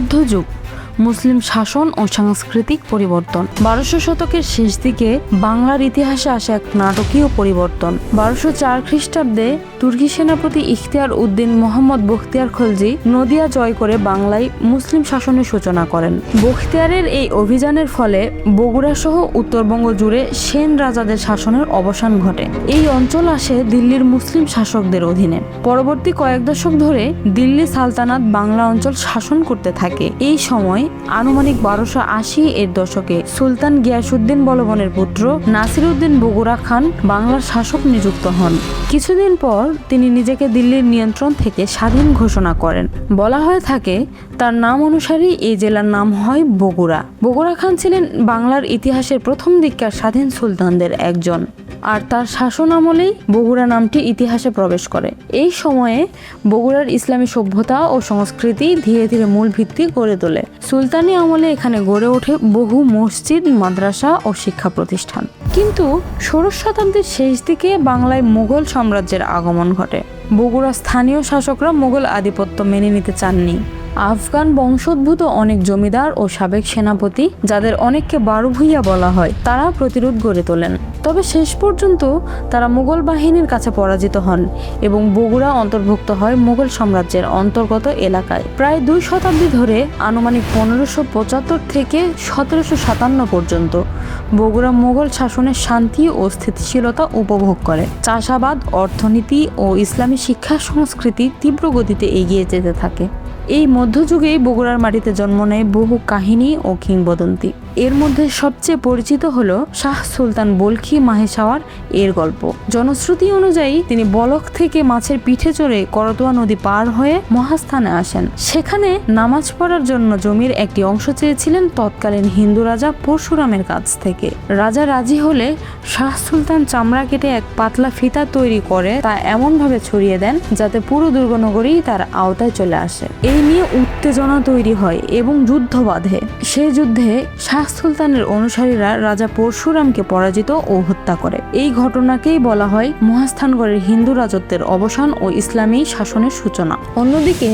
মধ্যযুগ। মুসলিম শাসন ও সাংস্কৃতিক পরিবর্তন। বারোশো শতকের শেষ দিকে বাংলার ইতিহাসে আসে এক নাটকীয় পরিবর্তন। বারোশো চার খ্রিস্টাব্দে তুর্কি সেনাপতি ইখতিয়ার উদ্দিন মোহাম্মদ বখতিয়ার খলজি নদিয়া জয় করে বাংলায় মুসলিম শাসনের সূচনা করেন। বখতিয়ারের এই অভিযানের ফলে বগুড়া সহ উত্তরবঙ্গ জুড়ে সেন রাজাদের শাসনের অবসান ঘটে। এই অঞ্চল আসে দিল্লির মুসলিম শাসকদের অধীনে। পরবর্তী কয়েক দশক ধরে দিল্লি সালতানাত বাংলা অঞ্চল শাসন করতে থাকে। এই সময় আনুমানিক বারোশো আশি এর দশকে সুলতান গিয়াসুদ্দিন বলবনের পুত্র নাসিরউদ্দিন বগুড়া খান বাংলার শাসক নিযুক্ত হন। কিছুদিন পর তিনি নিজেকে দিল্লির নিয়ন্ত্রণ থেকে স্বাধীন ঘোষণা করেন। বলা হয়ে থাকে, তার নাম অনুসারেই এই জেলার নাম হয় বগুড়া। বগুড়া খান ছিলেন বাংলার ইতিহাসের প্রথম দিককার স্বাধীন সুলতানদের একজন। আর তার শাসন আমলেই বগুড়া নামটি ইতিহাসে প্রবেশ করে। এই সময়ে বগুড়ার ইসলামী সভ্যতা ও সংস্কৃতি ধীরে ধীরে মূল ভিত্তি গড়ে তোলে। সুলতানি আমলে এখানে গড়ে ওঠে বহু মসজিদ, মাদ্রাসা ও শিক্ষা প্রতিষ্ঠান। কিন্তু ষোড়শ শতাব্দীর শেষ দিকে বাংলায় মুঘল সাম্রাজ্যের আগমন ঘটে। বগুড়া স্থানীয় শাসকরা মুঘল আধিপত্য মেনে নিতে চাননি। আফগান বংশোদ্ভূত অনেক জমিদার ও সাবেক সেনাপতি, যাদের অনেককে বারো ভূইয়া বলা হয়, তারা প্রতিরোধ গড়ে তোলেন। তবে শেষ পর্যন্ত তারা মুঘল বাহিনীর কাছে পরাজিত হন এবং বগুড়া অন্তর্ভুক্ত হয় মুঘল সাম্রাজ্যের অন্তর্গত এলাকায়। প্রায় দুই শতাব্দী ধরে আনুমানিক পনেরোশো পঁচাত্তর থেকে সতেরোশো সাতান্ন পর্যন্ত বগুড়া মুঘল শাসনের শান্তি ও স্থিতিশীলতা উপভোগ করে। চাষাবাদ, অর্থনীতি ও ইসলামী শিক্ষা সংস্কৃতি তীব্র গতিতে এগিয়ে যেতে থাকে। এই মধ্যযুগেই বগুড়ার মাটিতে জন্ম নেয় বহু কাহিনী ও কিংবদন্তি। এর মধ্যে সবচেয়ে পরিচিত হলো শাহ সুলতান বলখি মাহেশাওয়ার এর গল্প। জনশ্রুতি অনুযায়ী তিনি বলক থেকে মাছের পিঠে চড়ে করতোয়া নদী পার হয়ে মহাস্থানে আসেন। সেখানে নামাজ পড়ার জন্য জমির একটি অংশ চেয়েছিলেন তৎকালীন হিন্দু রাজা পরশুরামের কাছ থেকে। রাজা রাজি হলে শাহ সুলতান চামড়া কেটে এক পাতলা ফিতা তৈরি করে তা এমনভাবে ছড়িয়ে দেন যাতে পুরো দুর্গনগরী তার আওতায় চলে আসে। এই নিয়ে উত্তেজনা তৈরি হয় এবং যুদ্ধ বাঁধে। সে যুদ্ধে শাহ সুলতানের অনুসারীরা রাজা পরশুরামকে পরাজিত ও হত্যা করে। এই ঘটনাকেই বলা হয় মহাস্থানগড়ের হিন্দু রাজত্বের অবসান ও ইসলামী শাসনের সূচনা। অন্যদিকে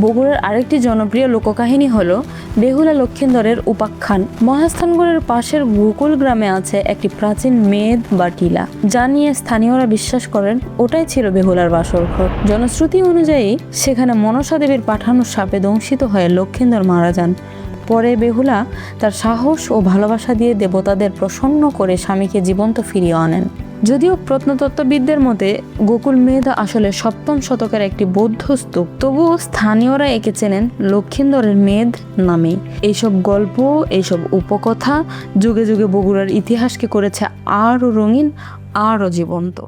বগুড়ার আরেকটি জনপ্রিয় লোককাহিনী হলো বেহুলা লক্ষিন্দরের উপাখ্যান। মহাস্থানগড়ের পাশের গোকুল গ্রামে আছে একটি প্রাচীন মেদ বা টিলা। যা নিয়ে স্থানীয়রা বিশ্বাস করেন, ওটাই ছিল বেহুলার বাসর ঘর জনশ্রুতি অনুযায়ী, সেখানে মনসা দেবীর পাঠানো সাপে দংশিত হয়ে লক্ষিন্দর মারা যান। পরে বেহুলা তার সাহস ও ভালোবাসা দিয়ে দেবতাদের প্রসন্ন করে স্বামীকে জীবন্ত ফিরিয়ে আনেন। যদিও প্রত্নতত্ত্ববিদদের মতে, গোকুল মেদ আসলে সপ্তম শতকের একটি বৌদ্ধ স্তূপ। তবুও স্থানীয়রা একে চেনেন লক্ষিন্দরের মেদ নামে। এইসব গল্প, এইসব উপকথা যুগে যুগে বগুড়ার ইতিহাসকে করেছে আরও রঙিন, আরও জীবন্ত।